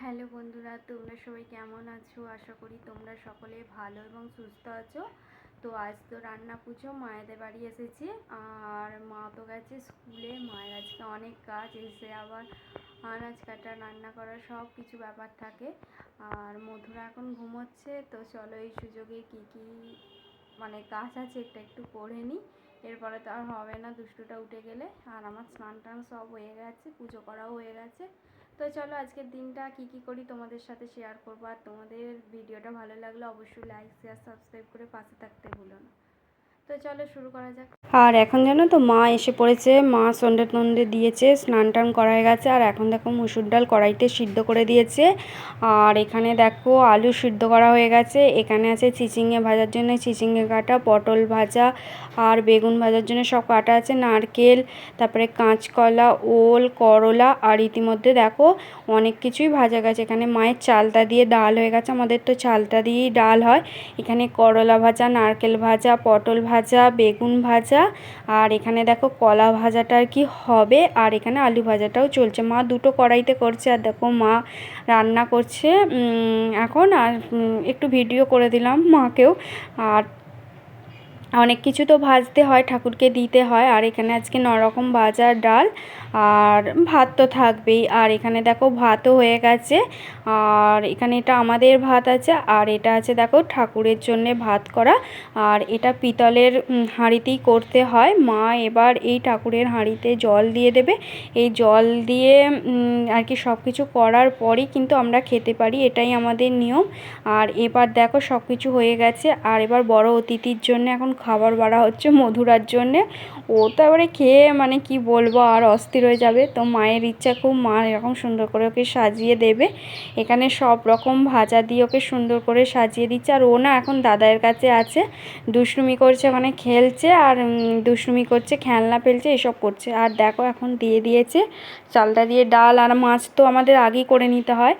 Hello বন্ধুরা, তোমরা সবাই কেমন আছো? আশা করি তোমরা সকলে ভালো এবং সুস্থ আছো। তো আজ তো রান্না পুজো, মায়েদের বাড়ি এসেছি। আর মা তো গেছে স্কুলে, মায়ের আজকে অনেক কাজ, এসে আবার আনাজ কাটা, রান্না করা সব কিছু ব্যাপার থাকে। আর মধুরা এখন ঘুমোচ্ছে, তো চলো এই সুযোগে কি কি মানে কাজ আছে একটা একটু করে নিই। এরপরে তো আর হবে না, দুষ্টুটা উঠে গেলে। আর আমার স্নান টান সব হয়ে গেছে, পুজো করাও হয়ে গেছে। তো চলো আজকের দিনটা কি কি করি তোমাদের সাথে শেয়ার করব। আর তোমাদের ভিডিওটা ভালো লাগলে অবশ্যই লাইক শেয়ার সাবস্ক্রাইব করে পাশে থাকতে ভুলো না। চলো শুরু করা যাক। আর এখন জানো তো, মা এসে পড়েছে, মা সন্ডে টন্ডে দিয়েছে, স্নান টান করা গেছে, আর এখন দেখো মুসুর ডাল কড়াইতে সিদ্ধ করে দিয়েছে। আর এখানে দেখো আলু সিদ্ধ করা হয়ে গেছে, এখানে আছে চিচিঙে ভাজার জন্য চিচিঙে কাটা, পটল ভাজা, আর বেগুন ভাজার জন্য সব কাটা আছে, নারকেল, তারপরে কাঁচকলা, ওল, করলা, আর ইতিমধ্যে দেখো অনেক কিছুই ভাজা গেছে। এখানে মায়ের চালতা দিয়ে ডাল হয়ে গেছে, আমাদের তো চালতা দিয়েই ডাল হয়। এখানে করলা ভাজা, নারকেল ভাজা, পটল ভাজা বেগুন ভাজা, আর এখানে দেখো কলা ভাজাটা আর কি হবে, আর এখানে আলু ভাজাটাও চলছে। মা দুটো কড়াইতে করছে, আর দেখো মা রান্না করছে এখন আর একটু ভিডিও করে দিলাম মাকেও। আর অনেক কিছু তো ভাজতে হয়, ঠাকুরকে দিতে হয়। আর এখানে আজকে নরকম ভাজা ডাল, আর ভাত তো থাকবেই। আর এখানে দেখো ভাতও হয়ে গেছে। আর এখানে এটা আমাদের ভাত আছে, আর এটা আছে দেখো ঠাকুরের জন্যে ভাত করা। আর এটা পিতলের হাঁড়িতেই করতে হয়। মা এবার এই ঠাকুরের হাঁড়িতে জল দিয়ে দেবে। এই জল দিয়ে আর কি সব কিছু করার পরই কিন্তু আমরা খেতে পারি। এটাই আমাদের নিয়ম। আর এবার দেখো সব কিছু হয়ে গেছে। আর এবার বড় অতিথির জন্য এখন খাবার বাড়া হচ্ছে মধুরার জন্যে। ও তো এবারে খেয়ে মানে কি বলব, আর অস্থির হয়ে যাবে। তো মায়ের ইচ্ছা খুব, মা এরকম সুন্দর করে ওকে সাজিয়ে দেবে। এখানে সব রকম ভাজা দিয়ে ওকে সুন্দর করে সাজিয়ে দিচ্ছে। আর ও না এখন দাদায়ের কাছে আছে, দুষ্টুমি করছে ওখানে খেলছে আর দুষ্টুমি করছে, খেলনা ফেলছে এসব করছে। আর দেখো এখন দিয়ে দিয়েছে চালটা দিয়ে ডাল আর মাছ তো আমাদের আগেই করে নিতে হয়।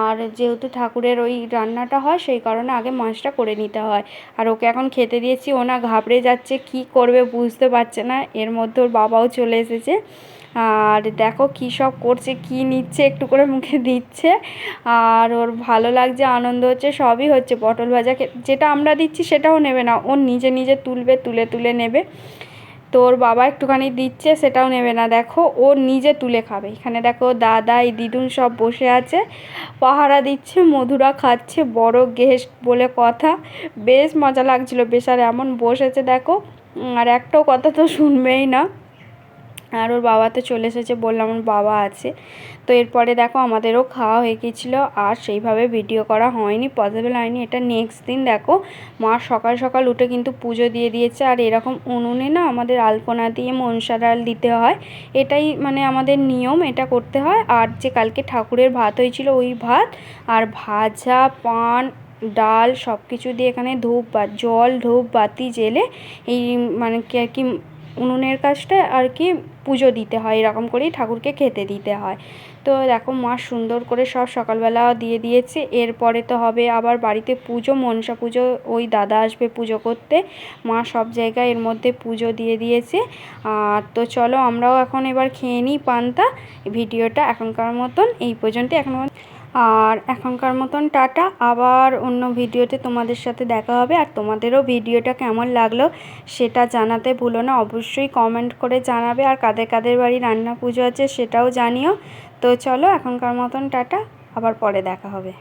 আর যেহেতু ঠাকুরের ওই রান্নাটা হয়, সেই কারণে আগে মাছটা করে নিতে হয়। আর ওকে এখন খেতে দিয়েছি, ও না ঘাবড়ে যাচ্ছে, কি করবে বুঝতে পারছে না। এর মধ্যে ওর বাবাও চলে এসেছে। আর দেখো কী সব করছে, কি নিচ্ছে, একটু করে মুখে দিচ্ছে। আর ওর ভালো লাগছে, আনন্দ হচ্ছে, সবই হচ্ছে। পটল ভাজা যেটা আমরা দিচ্ছি সেটাও নেবে না। ও নিজে নিজে তুলবে, তুলে তুলে নেবে। তোর বাবা একটুখানি দিচ্ছে, সেটাও নেবে না। দেখো, ও নিজে তুলে খাবে। এখানে দেখো দাদাই দিদুন সব বসে আছে। পাহারা দিচ্ছে, মধুরা খাচ্ছে, বড় গেস্ট বলে কথা। বেশ মজা লাগছিল বেশ আর এমন বসেছে, দেখো। আর একটাও কথা তো শুনবেই না। আর ওর বাবা তো চলে এসেছে বললাম ওর বাবা আছে। তো এরপরে দেখো আমাদেরও খাওয়া হয়ে গিয়েছিল আর সেইভাবে ভিডিও করা হয়নি পসিবল হয়নি। এটা নেক্সট দিন দেখো, মা সকাল সকাল উঠে কিন্তু পুজো দিয়ে দিয়েছে। আর এরকম উনুনে না আমাদের আলপনা দিয়ে মনসা ডাল দিতে হয়, এটাই মানে আমাদের নিয়ম, এটা করতে হয়। আর যে কালকে ঠাকুরের ভাত হয়েছিল ওই ভাত আর ভাজা, পান, ডাল সব কিছু দিয়ে এখানে ধূপ জল ধূপ বাতি জেলে এই মানে কি আর কি উনুনের কাজটা আর কি পুজো দিতে হয়, এরকম করেই ঠাকুরকে খেতে দিতে হয়। তো দেখো মা সুন্দর করে সব সকালবেলা দিয়ে দিয়েছে, এরপরে তো হবে আবার বাড়িতে পুজো, মনসা পুজো, ওই দাদা আসবে পুজো করতে, মা সব জায়গায় এর মধ্যে পুজো দিয়ে দিয়েছে। আর তো চলো আমরাও এখন এবার খেয়ে নিই পান্তা, ভিডিওটা এখনকার মতন এই পর্যন্ত এখন আর এখনকার মতন টাটা। আবার অন্য ভিডিওতে তোমাদের সাথে দেখা হবে। আর তোমাদেরও ভিডিওটা কেমন লাগল সেটা জানাতে ভুলো না। অবশ্যই কমেন্ট করে জানাবে। আর কাদের কাদের বাড়ি রান্না পুজো আছে সেটাও জানিও। তো চলো, এখনকার মতন টাটা। আবার পরে দেখা হবে।